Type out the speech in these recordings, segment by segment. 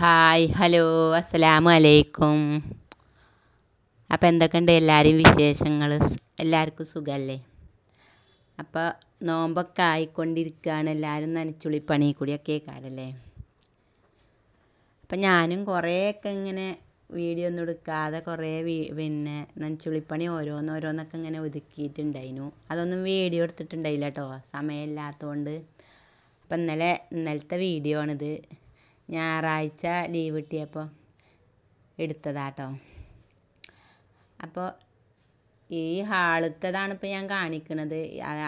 Hi hello അസ്സലാമു അലൈക്കും അപ്പോൾ എന്തൊക്കെയുണ്ട് എല്ലാവരും വിശേഷങ്ങൾ എല്ലാവർക്കും സുഖമല്ലേ അപ്പോൾ നോമ്പൊക്കെ ആയിക്കൊണ്ടിരിക്കുകയാണ് എല്ലാവരും നനച്ചുള്ളി പണി കൂടിയൊക്കെ കാരല്ലേ അപ്പം ഞാനും കുറേയൊക്കെ ഇങ്ങനെ വീഡിയോ ഒന്നും എടുക്കാതെ കുറേ വീ പിന്നെ നനച്ചുള്ളിപ്പണി ഓരോന്നോരോന്നൊക്കെ ഇങ്ങനെ ഒതുക്കിയിട്ടുണ്ടായിരുന്നു അതൊന്നും വീഡിയോ എടുത്തിട്ടുണ്ടായില്ല കേട്ടോ സമയമില്ലാത്തതുകൊണ്ട് അപ്പം ഇന്നലെ ഇന്നലത്തെ വീഡിയോ ആണിത്. ഞായറാഴ്ച ലീവ് കിട്ടിയപ്പോൾ എടുത്തതാട്ടോ. അപ്പോൾ ഈ ഹാളത്തതാണ് ഇപ്പോൾ ഞാൻ കാണിക്കുന്നത്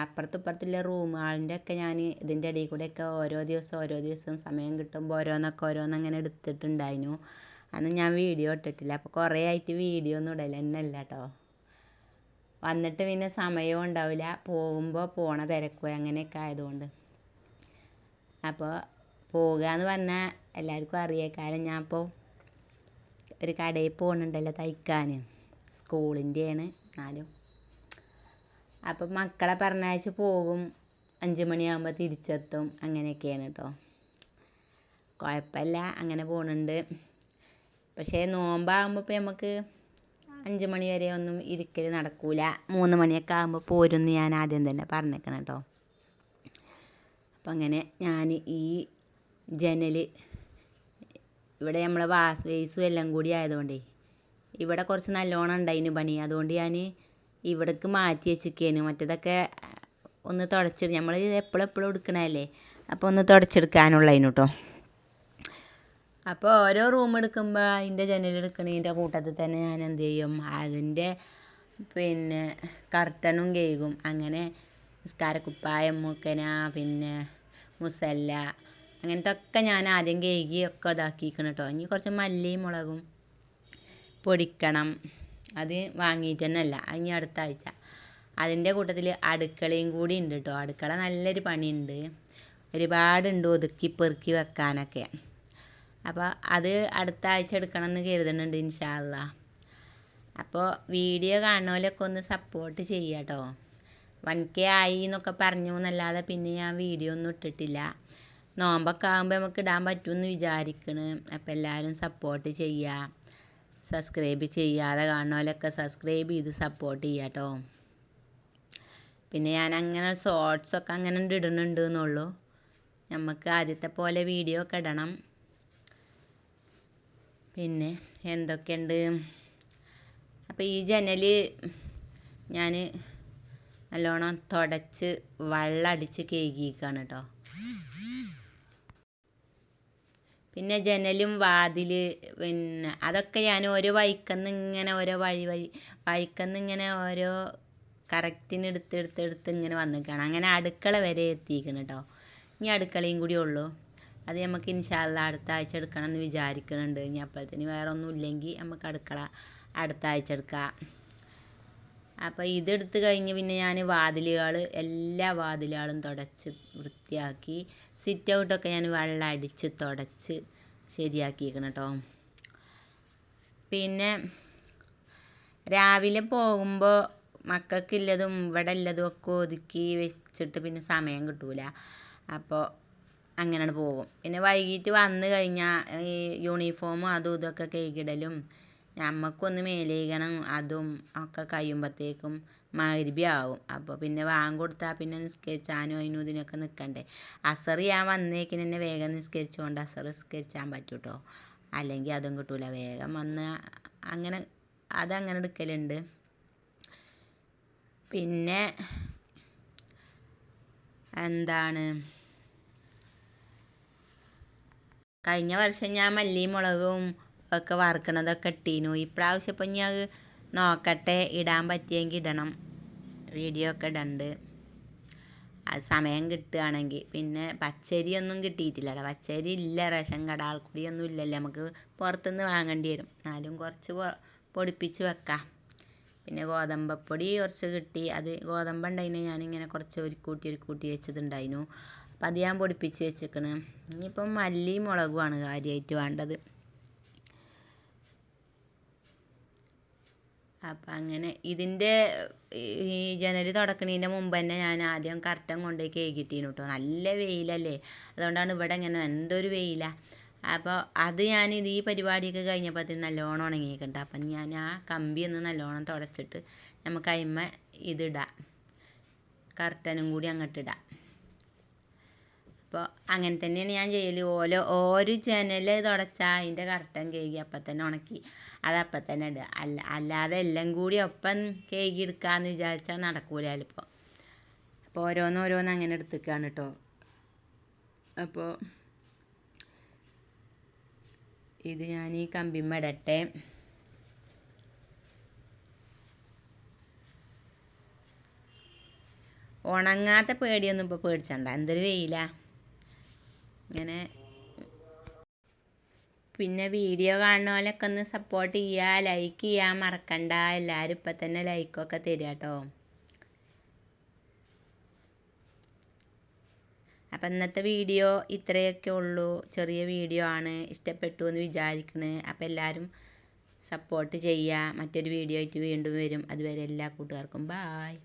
അപ്പുറത്തും ഇപ്പുറത്തുള്ള റൂമുകളിന്റെ ഒക്കെ ഞാൻ ഇതിന്റെ ഇടയിൽ കൂടെയൊക്കെ ഓരോ ദിവസം ഓരോ ദിവസവും സമയം കിട്ടുമ്പോൾ ഓരോന്നൊക്കെ ഓരോന്നങ്ങനെ എടുത്തിട്ടുണ്ടായിരുന്നു. അന്ന് ഞാൻ വീഡിയോ ഇട്ടിട്ടില്ല. അപ്പോൾ കുറേ ആയിട്ട് വീഡിയോ ഒന്നും ഇടല തന്നെ അല്ല കേട്ടോ വന്നിട്ട് പിന്നെ സമയവും ഉണ്ടാവില്ല. പോകുമ്പോൾ പോണ തിരക്കുക അങ്ങനെയൊക്കെ ആയതുകൊണ്ട്. അപ്പോൾ പോകുക എന്ന് പറഞ്ഞാൽ എല്ലാവർക്കും അറിയേക്കാരം ഞാൻ ഇപ്പോൾ ഒരു കടയിൽ പോകുന്നുണ്ടല്ലോ തയ്ക്കാൻ. സ്കൂളിന്റെയാണ് എന്നാലും. അപ്പം മക്കളെ പറഞ്ഞയച്ച് പോകും. അഞ്ച് മണിയാകുമ്പോൾ തിരിച്ചെത്തും. അങ്ങനെയൊക്കെയാണ് കേട്ടോ കുഴപ്പമില്ല അങ്ങനെ പോകുന്നുണ്ട് പക്ഷേ നോമ്പാകുമ്പോൾ ഇപ്പോൾ നമുക്ക് അഞ്ച് മണി വരെ ഒന്നും ഇരിക്കൽ നടക്കൂല. മൂന്ന് മണിയൊക്കെ ആകുമ്പോൾ പോരുമെന്ന് ഞാൻ ആദ്യം തന്നെ പറഞ്ഞേക്കണം കേട്ടോ അപ്പം അങ്ങനെ ഞാൻ ഈ ജനൽ ഇവിടെ നമ്മളെ വാസ് വേസും എല്ലാം കൂടി ആയതുകൊണ്ടേ ഇവിടെ കുറച്ച് നല്ലോണം ഉണ്ടായിന് പണി. അതുകൊണ്ട് ഞാൻ ഇവിടേക്ക് മാറ്റി വെച്ചിരിക്കേനു മറ്റേതൊക്കെ ഒന്ന് തുടച്ചിട്ട് നമ്മൾ എപ്പോഴും എപ്പോഴും എടുക്കണല്ലേ അപ്പോൾ ഒന്ന് തുടച്ചെടുക്കാനുള്ളതിന് കേട്ടോ അപ്പോൾ ഓരോ റൂം എടുക്കുമ്പോൾ അതിന്റെ ജനൽ എടുക്കണതിന്റെ കൂട്ടത്തിൽ തന്നെ ഞാൻ എന്ത് ചെയ്യും? അതിന്റെ പിന്നെ കർട്ടനും കേകും. അങ്ങനെ നിസ്കാരക്കുപ്പായം മുക്കന പിന്നെ മുസല്ല അങ്ങനത്തെ ഒക്കെ ഞാൻ ആദ്യം കേകി ഒക്കെ ഇതാക്കിക്കണം കേട്ടോ ഇനി കുറച്ച് മല്ലിയും മുളകും പൊടിക്കണം. അത് വാങ്ങിയിട്ട് തന്നെ അല്ല ഇനി അടുത്ത ആഴ്ച. അതിന്റെ കൂട്ടത്തിൽ അടുക്കളയും കൂടി ഉണ്ട് കേട്ടോ അടുക്കള നല്ലൊരു പണിയുണ്ട്. ഒരുപാടുണ്ട് ഒതുക്കി പെറുക്കി വെക്കാനൊക്കെ. അപ്പോൾ അത് അടുത്ത ആഴ്ച എടുക്കണം എന്ന് കരുതുന്നുണ്ട് ഇൻഷാല്ല അപ്പോൾ വീഡിയോ കാണുന്നവരൊക്കെ ഒന്ന് സപ്പോർട്ട് ചെയ്യാം കേട്ടോ വൺ കെ ആയി എന്നൊക്കെ പറഞ്ഞു എന്നല്ലാതെ പിന്നെ ഞാൻ വീഡിയോ ഒന്നും ഇട്ടിട്ടില്ല. നോമ്പൊക്കെ ആകുമ്പോൾ നമുക്ക് ഇടാൻ പറ്റുമെന്ന് വിചാരിക്കണ്. അപ്പം എല്ലാവരും സപ്പോർട്ട് ചെയ്യുക സബ്സ്ക്രൈബ് ചെയ്യാതെ കാണുന്നവരൊക്കെ സബ്സ്ക്രൈബ് ചെയ്ത് സപ്പോർട്ട് ചെയ്യുക കേട്ടോ പിന്നെ ഞാൻ അങ്ങനെ ഷോർട്സൊക്കെ അങ്ങനെ ഇടുന്നുണ്ട് എന്നുള്ളൂ നമുക്ക് ആദ്യത്തെ പോലെ വീഡിയോ ഒക്കെ ഇടണം. പിന്നെ എന്തൊക്കെയുണ്ട് അപ്പോൾ ഈ ജനൽ ഞാൻ നല്ലോണം തുടച്ച് വെള്ളം അടിച്ച് കേകിക്കാണ് കേട്ടോ പിന്നെ ജനലും വാതിൽ പിന്നെ അതൊക്കെ ഞാൻ ഓരോ വഴിക്കന്ന് ഇങ്ങനെ ഓരോ വഴി വഴി വഴിക്കന്ന് ഇങ്ങനെ ഓരോ കറക്റ്റിന് എടുത്ത് എടുത്ത് എടുത്ത് ഇങ്ങനെ വന്നിരിക്കുകയാണ് അങ്ങനെ അടുക്കള വരെ എത്തിക്കണം കേട്ടോ ഇനി അടുക്കളയും കൂടി ഉള്ളൂ. അത് നമുക്ക് ഇൻഷാല്ല അടുത്ത ആഴ്ച എടുക്കണം എന്ന് വിചാരിക്കുന്നുണ്ട് ഇനി അപ്പോഴത്തേന് വേറെ ഒന്നും ഇല്ലെങ്കിൽ നമുക്ക് അടുക്കള അടുത്ത ആഴ്ച എടുക്കാം. അപ്പോൾ ഇതെടുത്ത് കഴിഞ്ഞ് പിന്നെ ഞാൻ വാതിലുകൾ എല്ലാ വാതിലുകളും തുടച്ച് വൃത്തിയാക്കി സിറ്റ് ഔട്ടൊക്കെ ഞാൻ വെള്ളം അടിച്ച് തുടച്ച് ശരിയാക്കിയിരിക്കണം കേട്ടോ പിന്നെ രാവിലെ പോകുമ്പോൾ മക്കൾക്കുള്ളതും ഇവിടെ ഉള്ളതും ഒക്കെ ഒതുക്കി വെച്ചിട്ട് പിന്നെ സമയം കിട്ടൂല. അപ്പോൾ അങ്ങനെ പോകും. പിന്നെ വൈകിട്ട് വന്നു കഴിഞ്ഞാൽ ഈ യൂണിഫോമും അതും ഇതൊക്കെ കഴുകിടലും ഞമ്മക്കൊന്ന് മേലേക്കണം അതും ഒക്കെ കഴിയുമ്പോഴത്തേക്കും മരുഭി ആവും. അപ്പോൾ പിന്നെ വാങ്ങി കൊടുത്താൽ പിന്നെ നിസ്കരിച്ചാനും അതിനും ഇതിനൊക്കെ നിൽക്കണ്ടേ അസർ ഞാൻ വന്നേക്കിന് തന്നെ വേഗം നിസ്കരിച്ചുകൊണ്ട് അസർ നിസ്കരിച്ചാൻ പറ്റും കേട്ടോ അല്ലെങ്കിൽ അതും കിട്ടൂല. വേഗം വന്ന് അങ്ങനെ അതങ്ങനെ എടുക്കലുണ്ട്. പിന്നെ എന്താണ്? കഴിഞ്ഞ വർഷം ഞാൻ മല്ലിയും മുളകും ഒക്കെ വറുക്കണതൊക്കെ ഇട്ടീനു. ഇപ്രാവശ്യം ഇപ്പം ഞാൻ നോക്കട്ടെ ഇടാൻ പറ്റിയെങ്കിൽ ഇടണം. വീഡിയോ ഒക്കെ ഇടണ്ട്. അത് സമയം കിട്ടുകയാണെങ്കിൽ പിന്നെ പച്ചരി ഒന്നും കിട്ടിയിട്ടില്ല പച്ചരി ഇല്ല റേഷൻ കട ആൾക്കൂടിയൊന്നും ഇല്ലല്ലോ. നമുക്ക് പുറത്തുനിന്ന് വാങ്ങേണ്ടി വരും. എന്നാലും കുറച്ച് പൊടിപ്പിച്ച് വെക്കാം. പിന്നെ ഗോതമ്പപ്പൊടി കുറച്ച് കിട്ടി. അത് ഗോതമ്പ് ഉണ്ടായിന്. ഞാനിങ്ങനെ കുറച്ച് ഒരു കൂട്ടി ഒരു കൂട്ടി വെച്ചതുണ്ടായിരുന്നു അപ്പം അത് ഞാൻ പൊടിപ്പിച്ച് വെച്ചിക്കണ്. ഇനിയിപ്പം മല്ലി മുളകുമാണ് കാര്യമായിട്ട് വേണ്ടത്. അപ്പം അങ്ങനെ ഇതിന്റെ ഈ ജനൽ തുടക്കണതിന്റെ മുമ്പ് തന്നെ ഞാൻ ആദ്യം കർട്ടൻ കൊണ്ടുപോയി കേകിട്ടീനു കേട്ടോ നല്ല വെയിലല്ലേ? അതുകൊണ്ടാണ് ഇവിടെ ഇങ്ങനെ എന്തൊരു വെയിലാണ് അപ്പോൾ അത് ഞാൻ ഇത് ഈ പരിപാടിയൊക്കെ കഴിഞ്ഞപ്പോൾ അത് നല്ലോണം ഉണങ്ങിയിട്ടുണ്ട്. അപ്പം ഞാൻ ആ കമ്പി ഒന്ന് നല്ലോണം തുടച്ചിട്ട് നമുക്ക് അതിന്മ ഇതിടാം. കർട്ടനും കൂടി അങ്ങോട്ട് ഇടാം. അപ്പോൾ അങ്ങനെ തന്നെയാണ് ഞാൻ ചെയ്യൽ ഓരോ ഓരോ ജനൽ തുടച്ചാൽ അതിന്റെ കർട്ടൻ കേകി അപ്പം തന്നെ ഉണക്കി. അത് അപ്പം തന്നെ ഇടുക അല്ല അല്ലാതെ എല്ലാം കൂടി ഒപ്പം കേകി എടുക്കാമെന്ന് വിചാരിച്ചാൽ നടക്കൂല ചിലപ്പോൾ അപ്പോൾ ഓരോന്നോരോന്ന് ഓരോന്ന് അങ്ങനെ എടുത്തേക്കാണ് കേട്ടോ അപ്പോൾ ഇത് ഞാൻ ഈ കമ്പിമ്മ ഇടട്ടെ. ഉണങ്ങാത്ത പേടിയൊന്നും ഇപ്പോൾ പേടിച്ചണ്ട. എന്തൊരു വെയിലാ. ഇങ്ങനെ പിന്നെ വീഡിയോ കാണുന്ന പോലൊക്കെ ഒന്ന് സപ്പോർട്ട് ചെയ്യുക ലൈക്ക് ചെയ്യാൻ മറക്കണ്ട. എല്ലാവരും ഇപ്പം തന്നെ ലൈക്കൊക്കെ തരിക കേട്ടോ അപ്പം ഇന്നത്തെ വീഡിയോ ഇത്രയൊക്കെ ഉള്ളൂ. ചെറിയ വീഡിയോ ആണ്. ഇഷ്ടപ്പെട്ടു എന്ന് വിചാരിക്കണ്. അപ്പം എല്ലാവരും സപ്പോർട്ട് ചെയ്യുക മറ്റൊരു വീഡിയോ ആയിട്ട് വീണ്ടും വരും. അതുവരെ എല്ലാ കൂട്ടുകാർക്കും ബായ്